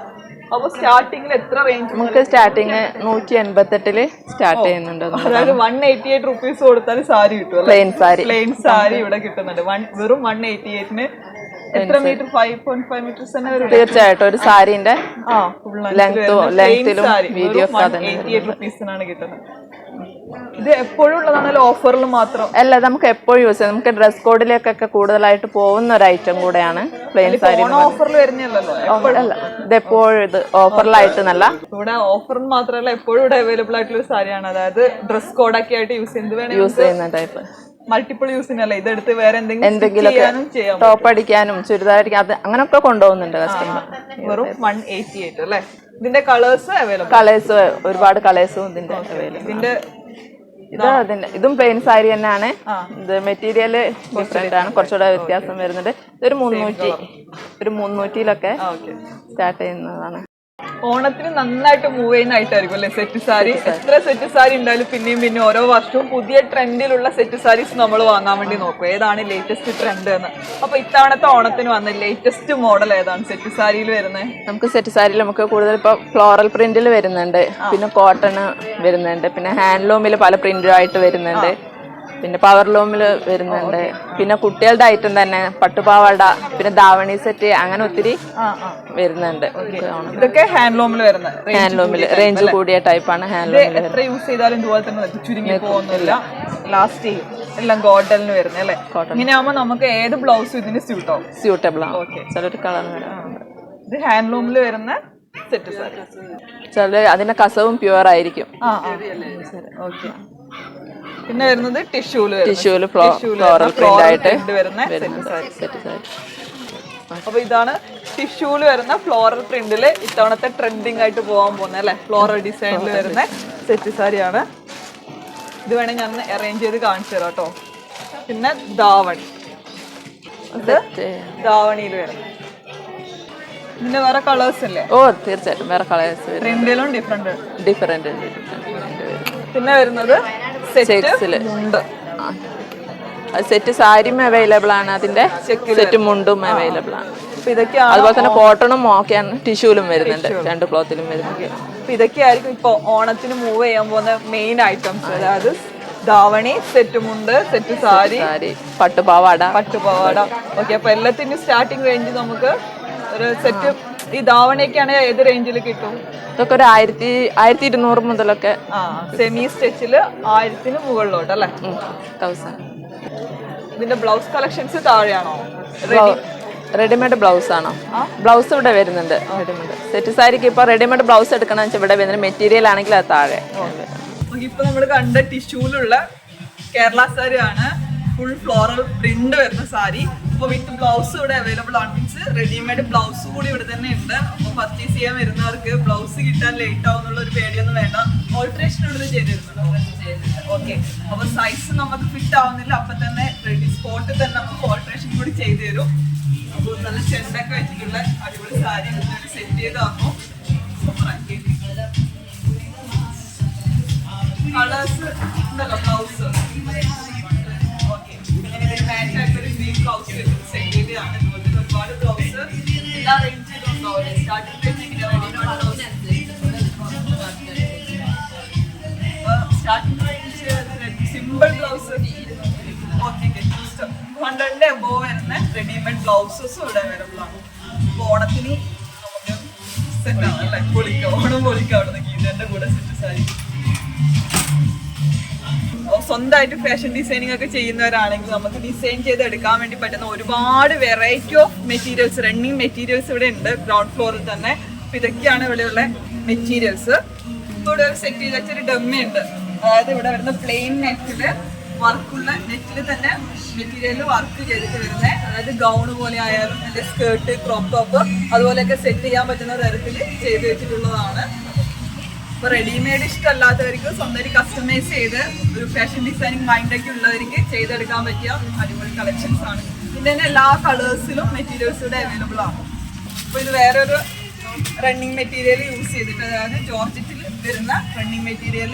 അപ്പൊ സ്റ്റാർട്ടിങ്ങിൽ എത്ര റേഞ്ച് നമുക്ക് സ്റ്റാർട്ടിങ് നൂറ്റി എൺപത്തെട്ടിൽ സ്റ്റാർട്ട് ചെയ്യുന്നുണ്ട് അതായത് വൺ എയ്റ്റി എയ്റ്റ് റുപ്പീസ് കൊടുത്താൽ സാരി കിട്ടും പ്ലെയിൻ സാരി. പ്ലെയിൻ സാരി ഇവിടെ കിട്ടുന്നുണ്ട്. വെറും വൺ എയ്റ്റി എയ്റ്റിന് എത്ര metre five point five metres തന്നെ വരും. തീർച്ചയായിട്ടും ഒരു സാരിന്റെ ലെങ്ത്തും ലെങ്ത്തിലും വീഡിയോ 188 rupeesനാണ് കിട്ടുന്നത്. ഇത് എപ്പോഴും ഉള്ളതാണല്ലോ ഓഫറിൽ മാത്രം? അല്ല നമുക്ക് എപ്പോഴും യൂസ് ചെയ്യാം. നമുക്ക് ഡ്രസ് കോഡിലേക്കൊക്കെ കൂടുതലായിട്ട് പോകുന്ന ഒരു ഐറ്റം കൂടെയാണ് പ്ലെയിൻ സാരി ഓഫറിൽ വരുന്നല്ലോ അല്ല ഇത് എപ്പോഴും ഇത് ഓഫറിലായിട്ട് നല്ല ഇവിടെ ഓഫറിൽ മാത്രമല്ല എപ്പോഴും ഇവിടെ അവൈലബിൾ ആയിട്ടുള്ള ഒരു സാരിയാണ് അതായത് ഡ്രസ് കോഡൊക്കെ ആയിട്ട് യൂസ് ചെയ്യുന്നത് വേണം യൂസ് ചെയ്യുന്ന ടൈപ്പ് മൾട്ടിപ്പിൾ യൂസിനല്ല ഇതെടുത്ത് വേറെ എന്തെങ്കിലും ചെയ്യാം ടോപ്പ് അടിക്കാനും ചുരിദാർ അടിക്കാനും അത് അങ്ങനൊക്കെ കൊണ്ടുപോകുന്നുണ്ട് കസ്റ്റമർ വെറും വൺ എയ്റ്റി എയ്റ്റ് അല്ലേ? ഇതിന്റെ കളേഴ്സ് അവൈലബിൾ കളേഴ്സ് ഒരുപാട് കളേഴ്സും ഇതിന്റെ അവൈലബിൾ ഇതിന്റെ ഇത് അതിന്റെ ഇതും പ്ലെയിൻ സാരി തന്നെയാണ്. ഇത് മെറ്റീരിയൽ ഡിഫറെന്റ് ആണ്. കുറച്ചുകൂടെ വ്യത്യാസം വരുന്നുണ്ട്. ഇതൊരു മുന്നൂറ്റി ഒരു മുന്നൂറ്റിയിലൊക്കെ സ്റ്റാർട്ട് ചെയ്യുന്നതാണ്. ഓണത്തിന് നന്നായിട്ട് മൂവ് ചെയ്യുന്ന ആയിട്ടായിരിക്കും അല്ലേ? സെറ്റ് സാരി എത്ര സെറ്റ് സാരി ഉണ്ടായാലും പിന്നെയും പിന്നെ ഓരോ വർഷവും പുതിയ ട്രെൻഡിലുള്ള സെറ്റ് സാരീസ് നമ്മൾ വാങ്ങാൻ വേണ്ടി നോക്കും. ഏതാണ് ലേറ്റസ്റ്റ് ട്രെൻഡ് എന്ന്. അപ്പൊ ഇത്തവണത്തെ ഓണത്തിന് വന്ന ലേറ്റസ്റ്റ് മോഡൽ ഏതാണ്? സെറ്റ് സാരിയിൽ വരുന്നത് നമുക്ക് സെറ്റ് സാരിയിൽ നമുക്ക് കൂടുതൽ ഇപ്പൊ ഫ്ലോറൽ പ്രിന്റിൽ വരുന്നുണ്ട്. പിന്നെ കോട്ടൺ വരുന്നുണ്ട്. പിന്നെ ഹാൻഡ്ലൂമിൽ പല പ്രിന്റും ആയിട്ട് വരുന്നുണ്ട്. പിന്നെ പവർ ലൂമിൽ വരുന്നുണ്ട്. പിന്നെ കുട്ടികളുടെ ഐറ്റം തന്നെ പട്ടുപാവാട പിന്നെ ധാവണി സെറ്റ് അങ്ങനെ ഒത്തിരി വരുന്നുണ്ട്. ഇതൊക്കെ ഹാൻഡ്ലൂമിൽ വരുന്നത്. ഹാൻഡ്ലൂമിൽ റേഞ്ച് കൂടിയ ടൈപ്പാണ് ഹാൻഡ്ലൂമിൽ എത്ര യൂസ് ചെയ്താലും ഇതുപോലെ തന്നെ. ചുരുങ്ങി പോകുന്നില്ല. ലാസ്റ്റ് ചെയ്യും എല്ലാം ഗോൾഡനിൽ വരുന്നത് അല്ലേ? ഇങ്ങനെ ആവുമ്പോൾ നമുക്ക് ഏത് ബ്ലൗസും ഇതിന് സ്യൂട്ട് സ്യൂട്ടബിൾ ആണ്. ചിലൊരു കളർ ഇത് ഹാൻഡ്ലൂമിൽ വരുന്ന സെറ്റ് സാരി. ചില അതിന്റെ കസവും പ്യുവർ ആയിരിക്കും. ഓക്കെ പിന്നെ വരുന്നത് ടിഷ്യൂൽ ടിഷ്യൂൽ ഫ്ലോറൽ പ്രിന്റ് ആയിട്ട് വരുന്ന സെറ്റ് സാരി അപ്പൊ ഇതാണ് ടിഷ്യൂൽ വരുന്ന ഫ്ലോറൽ പ്രിന്റിൽ ഇത്തവണത്തെ ട്രെൻഡിങ് ആയിട്ട് പോകാൻ പോകുന്നത് അല്ലെ? ഫ്ലോറൽ ഡിസൈനിൽ വരുന്ന സെറ്റ് സാരിയാണ്. ഇത് വേണേ ഞാൻ അറേഞ്ച് ചെയ്ത് കാണിച്ചു തരാം കേട്ടോ. പിന്നെ ധാവണി. ഇത് ധാവണിയിൽ വരുന്നത്. ഇതിന്റെ വേറെ കളേഴ്സ് അല്ലേ ഓ തീർച്ചയായിട്ടും വേറെ കളേഴ്സ് പ്രിന്റിലും ഡിഫറെന്റ് ഡിഫറെന്റ് പിന്നെ വരുന്നത് സെറ്റ്? ഉണ്ട് സെറ്റ് സാരിയും അവൈലബിൾ ആണ്. അതിന്റെ സെറ്റ് മുണ്ടും അവൈലബിൾ ആണ്. അതുപോലെ തന്നെ കോട്ടണും ഓക്കെയാണ് ടിഷ്യൂലും വരുന്നുണ്ട്. രണ്ട് ക്ലോത്തിലും വരുന്നുണ്ട്. അപ്പൊ ഇതൊക്കെയായിരിക്കും ഇപ്പൊ ഓണത്തിന് മൂവ് ചെയ്യാൻ പോകുന്ന മെയിൻ ഐറ്റംസ് അതായത് ധാവണി സെറ്റ് മുണ്ട് സെറ്റ് സാരി സാരി പട്ടുപാവാട. പട്ടുപാവാട. ഓക്കെ അപ്പൊ എല്ലാത്തിനും സ്റ്റാർട്ടിങ് റേഞ്ച് നമുക്ക് ഒരു സെറ്റ് ഈ ധാവണിയൊക്കെയാണ് ഏത് റേഞ്ചിൽ കിട്ടും? ഇതൊക്കെ ഒരു ആയിരത്തി ആയിരത്തി ഇരുന്നൂറ് മുതലൊക്കെ ആ സെമി സ്റ്റിച്ചിൽ ആയിരത്തിന് മുകളിലോട്ട് അല്ലേ? തൗസൻഡ് ഇതിന്റെ ബ്ലൗസ് കളക്ഷൻസ് താഴെയാണോ? റെഡി റെഡിമെയ്ഡ് ബ്ലൗസ് ആണോ? ബ്ലൗസ് ഇവിടെ വരുന്നുണ്ട് റെഡിമെയ്ഡ് സെറ്റ് സാരിക്ക് ഇപ്പൊ റെഡിമെയ്ഡ് ബ്ലൗസ് എടുക്കണം വെച്ചാൽ ഇവിടെ വരുന്ന മെറ്റീരിയൽ ആണെങ്കിൽ അത് താഴെ. ഇപ്പൊ നമ്മൾ കണ്ട ടിഷ്യൂലുള്ള കേരള സാരി ആണ് ഫുൾ ഫ്ലോറൽ പ്രിന്റ് വരുന്ന സാരി അപ്പൊ വിത്ത് ബ്ലൗസ് ഇവിടെ അവൈലബിൾ ആണ്. മീൻസ് റെഡിമെയ്ഡ് ബ്ലൗസ് കൂടി ഇവിടെ തന്നെ ഉണ്ട്. അപ്പൊ പർച്ചേസ് ചെയ്യാൻ വരുന്നവർക്ക് ബ്ലൗസ് കിട്ടാൻ ലേറ്റ് ആവും എന്നുള്ള ഒരു പേടിയൊന്നും വേണ്ട. ഓൾട്രേഷൻ ഇവിടെ ചെയ്തിരുന്നുണ്ട് ഓക്കെ അപ്പൊ സൈസ് നമുക്ക് ഫിറ്റ് ആവുന്നില്ല. അപ്പൊ തന്നെ റെഡി സ്പോട്ടിൽ തന്നെ നമുക്ക് ഓൾട്രേഷൻ കൂടി ചെയ്തു തരും. അപ്പൊ നല്ല ചെണ്ടൊക്കെ വെച്ചിട്ടുള്ള അടിപൊളി സാരി സെറ്റ് സൂപ്പറാക്കി കളേഴ്സ് ഉണ്ടല്ലോ ബ്ലൗസ് റെഡിമെയ്ഡ് ബ്ലൗസസും ഓണത്തിന് നമുക്ക് സെറ്റ് അല്ലേ? പൊളിക്കാം ഓണം പൊളിക്കാം അവിടെ നിന്ന് ഗീതന്റെ കൂടെ സെറ്റ് സാരി സ്വന്തമായിട്ട് ഫാഷൻ ഡിസൈനിങ് ഒക്കെ ചെയ്യുന്നവരാണെങ്കിൽ നമുക്ക് ഡിസൈൻ ചെയ്ത് എടുക്കാൻ വേണ്ടി പറ്റുന്ന ഒരുപാട് variety of materials running materials ഇവിടെ ഉണ്ട് ഗ്രൗണ്ട് ഫ്ലോറിൽ തന്നെ. അപ്പൊ ഇതൊക്കെയാണ് ഇവിടെയുള്ള മെറ്റീരിയൽസ് ഇവിടെ ഒരു സെറ്റ് ചെയ്ത് വെച്ചൊരു ഡമ്മി ഉണ്ട്. അതായത് ഇവിടെ വരുന്ന പ്ലെയിൻ നെറ്റിൽ വർക്കുള്ള നെറ്റിൽ തന്നെ മെറ്റീരിയൽ വർക്ക് ചെയ്തിട്ട് വരുന്നത് അതായത് ഗൗൺ പോലെ ആയാലും അതിന്റെ സ്കേർട്ട് ക്രോപ്പ് ടോപ്പ് അതുപോലെയൊക്കെ സെറ്റ് ചെയ്യാൻ പറ്റുന്ന തരത്തിൽ ചെയ്ത് വെച്ചിട്ടുള്ളതാണ്. ഇപ്പൊ റെഡിമെയ്ഡ് ഇഷ്ടമല്ലാത്തവർക്ക് സ്വന്തമായിട്ട് കസ്റ്റമൈസ് ചെയ്ത് ഒരു ഫാഷൻ ഡിസൈനിങ് മൈൻഡൊക്കെ ഉള്ളവർക്ക് ചെയ്തെടുക്കാൻ പറ്റിയ അടിപൊളി കളക്ഷൻസ് ആണ്. പിന്നെ തന്നെ എല്ലാ കളേഴ്സിലും മെറ്റീരിയൽസ് ഇവിടെ അവൈലബിൾ ആണ്. അപ്പൊ ഇത് വേറൊരു റണ്ണിങ് മെറ്റീരിയൽ യൂസ് ചെയ്തിട്ട് അതായത് ജോർജറ്റിൽ വരുന്ന റണ്ണിങ് മെറ്റീരിയൽ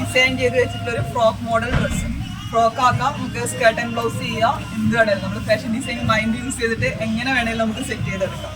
ഡിസൈൻ ചെയ്ത് വെച്ചിട്ടുള്ള ഒരു ഫ്രോക്ക് മോഡൽ ഡ്രസ്സ് ഫ്രോക്ക് ആക്കാം നമുക്ക് സ്കേർട്ട് ആൻഡ് ബ്ലൗസ് ചെയ്യാം എന്ത് വേണേലും. നമ്മൾ ഫാഷൻ ഡിസൈനിങ് മൈൻഡ് യൂസ് ചെയ്തിട്ട് എങ്ങനെ വേണേലും നമുക്ക് സെറ്റ് ചെയ്തെടുക്കാം.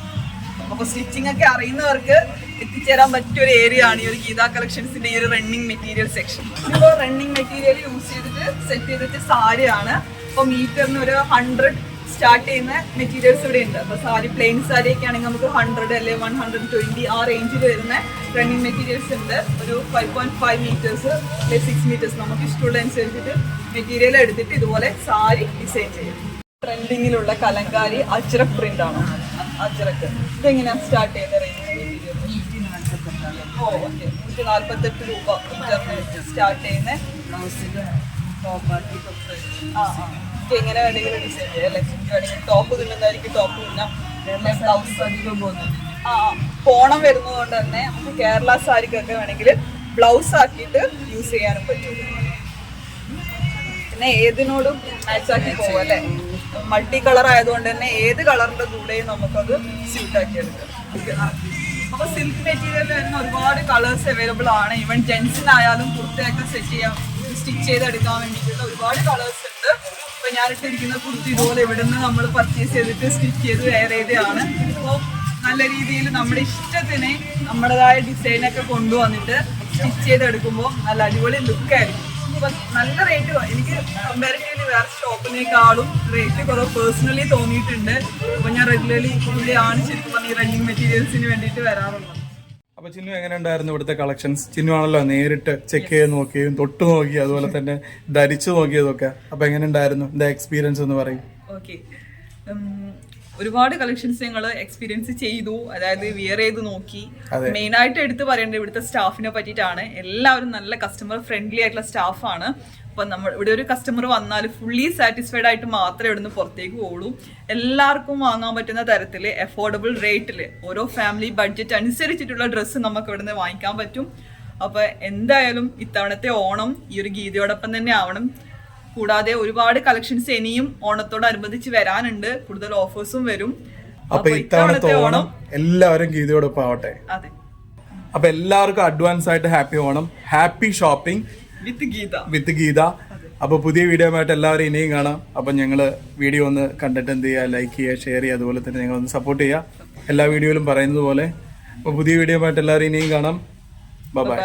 അപ്പൊ സ്റ്റിച്ചിങ് ഒക്കെ അറിയുന്നവർക്ക് എത്തിച്ചേരാൻ പറ്റിയ ഒരു ഏരിയ ആണ് ഈ ഒരു ഗീത കളക്ഷൻസിന്റെ ഈ ഒരു റണ്ണിങ് മെറ്റീരിയൽ സെക്ഷൻ ഇപ്പോൾ റണ്ണിങ് മെറ്റീരിയൽ യൂസ് ചെയ്തിട്ട് സെറ്റ് ചെയ്തിട്ട് സാരിയാണ്. അപ്പോൾ മീറ്ററിന് ഒരു ഹൺഡ്രഡ് സ്റ്റാർട്ട് ചെയ്യുന്ന മെറ്റീരിയൽസ് ഇവിടെ ഉണ്ട്. അപ്പോൾ സാരി പ്ലെയിൻ സാരി ഒക്കെ ആണെങ്കിൽ നമുക്ക് ഹൺഡ്രഡ് അല്ലെ വൺ ഹൺഡ്രഡ് ട്വന്റി ആ റേഞ്ചിൽ വരുന്ന റണ്ണിങ് മെറ്റീരിയൽസ് ഉണ്ട്. ഒരു ഫൈവ് പോയിന്റ് ഫൈവ് മീറ്റേഴ്സ് അല്ലെ സിക്സ് മീറ്റേഴ്സ് നമുക്ക് ഇഷ്ടമുള്ള അനുസരിച്ചിട്ട് മെറ്റീരിയൽ എടുത്തിട്ട് ഇതുപോലെ സാരി ഡിസൈൻ ചെയ്യും. ട്രെൻഡിങ്ങിലുള്ള കലങ്കാരി അജ്രക് പ്രിന്റ് ആണ്? അജ്രക്. ഇതെങ്ങനെയാണ് സ്റ്റാർട്ട് ചെയ്യുന്ന റേഞ്ച് നൂറ്റി നാല്പത്തെട്ട് രൂപ സ്റ്റാർട്ട് ചെയ്യുന്ന. ഇത് എങ്ങനെ വേണമെങ്കിലും ഡിസൈൻ ചെയ്യാം അല്ലേ? വേണമെങ്കിൽ ടോപ്പ് തിന്നുന്നതായിരിക്കും ടോപ്പ് തിന്നാം ബ്ലൗസ് അധികം പോകുന്നത് ആ പോണം ഓണം വരുന്നതുകൊണ്ട് തന്നെ നമുക്ക് കേരള സാരിക്കൊക്കെ വേണമെങ്കിൽ ബ്ലൗസ് ആക്കിയിട്ട് യൂസ് ചെയ്യാനും പറ്റും. പിന്നെ ഏതിനോടും മാച്ച് ആക്കി പോകും അല്ലേ? മൾട്ടി കളർ ആയതുകൊണ്ട് തന്നെ ഏത് കളറിന്റെ കൂടെയും നമുക്കത് സ്യൂട്ട് ആക്കി എടുക്കാം. അപ്പൊ സിൽക്ക് മെറ്റീരിയൽ വരുന്ന ഒരുപാട് കളേഴ്സ് അവൈലബിൾ ആണ്. ഈവൻ ജെൻസിനായാലും കുർത്തയൊക്കെ സെറ്റ് ചെയ്യാം സ്റ്റിച്ച് ചെയ്തെടുക്കാൻ വേണ്ടിയിട്ടുള്ള ഒരുപാട് കളേഴ്സ് ഉണ്ട്. ഇപ്പൊ ഞാനിട്ടിരിക്കുന്ന കുർത്തി ഇതുപോലെ ഇവിടുന്ന് നമ്മൾ പർച്ചേസ് ചെയ്തിട്ട് സ്റ്റിച്ച് ചെയ്ത് വെയർ ചെയ്തതാണ്. അപ്പോൾ നല്ല രീതിയിൽ നമ്മുടെ ഇഷ്ടത്തിന് നമ്മുടേതായ ഡിസൈനൊക്കെ കൊണ്ടുവന്നിട്ട് സ്റ്റിച്ച് ചെയ്തെടുക്കുമ്പോൾ നല്ല അടിപൊളി ലുക്കായിരിക്കും അപ്പൊ നല്ല റേറ്റ് എനിക്ക് കമ്പാരിറ്റീവ്ലി വേറെ ഷോപ്പിനേക്കാളും റേറ്റ് കുറവ് പേഴ്സണലി തോന്നിയിട്ടുണ്ട്. അപ്പൊ ഞാൻ റെഗുലർലി ഇവിടെയാണ് ശരിക്കും പറഞ്ഞ റണ്ണിങ് മെറ്റീരിയൽസിന് വേണ്ടിയിട്ട് വരാറുള്ളത്. അപ്പൊ ചിന്നു എങ്ങനെ ഉണ്ടായിരുന്നു ഇവിടുത്തെ കളക്ഷൻസ് ചിന്നു ആണല്ലോ നേരിട്ട് ചെക്ക് ചെയ്ത് നോക്കിയും തൊട്ട് നോക്കി അതുപോലെ തന്നെ ധരിച്ചു നോക്കിയതൊക്കെ അപ്പൊ എങ്ങനെ ഉണ്ടായിരുന്നു എക്സ്പീരിയൻസ് എന്ന് പറയും. ഓക്കെ ഒരുപാട് കളക്ഷൻസ് ഞങ്ങൾ എക്സ്പീരിയൻസ് ചെയ്തു. അതായത് വിയർ ചെയ്ത് നോക്കി. മെയിൻ ആയിട്ട് എടുത്തു പറയേണ്ടത് ഇവിടുത്തെ സ്റ്റാഫിനെ പറ്റിയിട്ടാണ്. എല്ലാവരും നല്ല കസ്റ്റമർ ഫ്രണ്ട്ലി ആയിട്ടുള്ള സ്റ്റാഫാണ് അപ്പം നമ്മൾ ഇവിടെ ഒരു കസ്റ്റമർ വന്നാൽ ഫുള്ളി സാറ്റിസ്ഫൈഡ് ആയിട്ട് മാത്രമേ ഇവിടുന്ന് പുറത്തേക്ക് പോകുള്ളൂ എല്ലാവർക്കും വാങ്ങാൻ പറ്റുന്ന തരത്തിൽ അഫോർഡബിൾ റേറ്റിൽ ഓരോ ഫാമിലി ബഡ്ജറ്റ് അനുസരിച്ചിട്ടുള്ള ഡ്രസ്സ് നമുക്ക് ഇവിടുന്ന് വാങ്ങിക്കാൻ പറ്റും. അപ്പോൾ എന്തായാലും ഇത്തവണത്തെ ഓണം ഈ ഒരു ഗീതയോടൊപ്പം തന്നെ ആവണം. കൂടാതെ ഒരുപാട് കളക്ഷൻസ് ഇനിയും ഓണത്തോടനുബന്ധിച്ച് വരാനുണ്ട്. കൂടുതൽ ഓഫേഴ്സും വരും. അപ്പൊ ഇത്തവണത്തെ ഓണം എല്ലാവരും ഗീതയോടൊപ്പം ആവട്ടെ. അതെ. അപ്പൊ എല്ലാവർക്കും അഡ്വാൻസ് ആയിട്ട് happy Onam. Happy shopping with Geetha. With Geetha. അപ്പൊ പുതിയ വീഡിയോ ആയിട്ട് എല്ലാവരും ഇനിയും കാണാം. അപ്പൊ ഞങ്ങൾ വീഡിയോ ഒന്ന് കണ്ടിട്ട് എന്ത് ചെയ്യുക ലൈക്ക് ചെയ്യുക ഷെയർ ചെയ്യുക അതുപോലെ തന്നെ ഞങ്ങൾ ഒന്ന് സപ്പോർട്ട് ചെയ്യുക. എല്ലാ വീഡിയോയിലും പറയുന്നത് പോലെ. അപ്പൊ പുതിയ വീഡിയോ ആയിട്ട് എല്ലാവരും ഇനിയും കാണാം. Bye bye